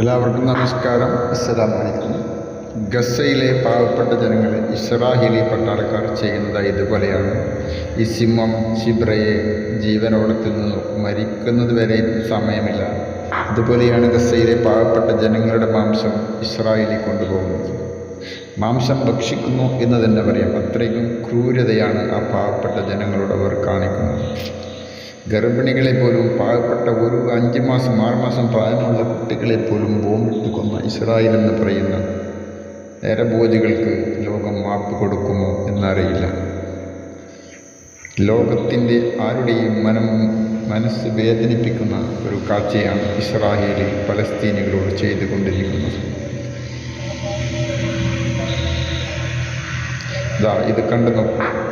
എല്ലാവർക്കും നമസ്കാരം. അസ്സലാം വലൈക്കും ഗസയിലെ പാവപ്പെട്ട ജനങ്ങൾ ഇസ്രാഹിലി പട്ടാളക്കാർ ചെയ്യുന്നത് ഇതുപോലെയാണ്. ഈ സിംഹം ശിബ്രയെ ജീവനോടത്തിൽ നിന്ന് മരിക്കുന്നത് വരെ സമയമില്ല. അതുപോലെയാണ് ഗസയിലെ പാവപ്പെട്ട ജനങ്ങളുടെ മാംസം ഇസ്രായേലി കൊണ്ടുപോകുന്നത്. മാംസം ഭക്ഷിക്കുന്നു എന്ന് തന്നെ പറയാം. അത്രയ്ക്കും ക്രൂരതയാണ് ആ പാവപ്പെട്ട ജനങ്ങളോട് അവർ കാണിക്കുന്നത്. ഗർഭിണികളെ പോലും പാവപ്പെട്ട ഒരു അഞ്ച് മാസം ആറ് മാസം പ്രായമുള്ള കുട്ടികളെ പോലും ബോംബിട്ട് കൊന്ന ഇസ്രായേൽ എന്ന് പറയുന്ന നേരബോധികൾക്ക് ലോകം മാപ്പ് കൊടുക്കുമോ എന്നറിയില്ല. ലോകത്തിന്റെ ആരുടെയും മനം മനസ്സ് വേദനിപ്പിക്കുന്ന ഒരു കാഴ്ചയാണ് ഇസ്രായേൽ പലസ്തീനികളോട് ചെയ്തുകൊണ്ടിരിക്കുന്നത്. ഇത് കണ്ടു നോക്കൂ.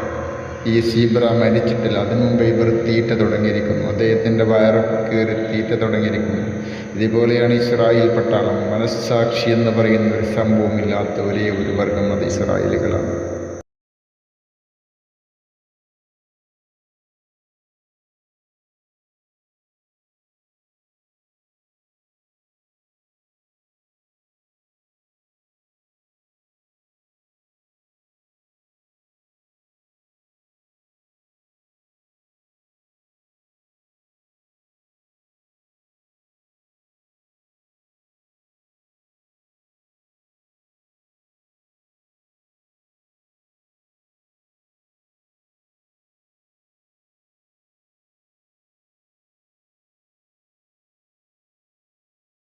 ഈ സീബ്ര മരിച്ചിട്ടില്ല. അതിനു മുമ്പ് ഇവർ തീറ്റ തുടങ്ങിയിരിക്കുന്നു. അദ്ദേഹത്തിന്റെ വയറൊക്കെ കയറി തീറ്റ തുടങ്ങിയിരിക്കുന്നു. ഇതുപോലെയാണ് ഇസ്രായേൽ പട്ടാളം. മനസ്സാക്ഷി എന്ന് പറയുന്ന ഒരു സംഭവമില്ലാത്ത ഒരേ ഒരു വർഗം അത് ഇസ്രായേലുകളാണ്.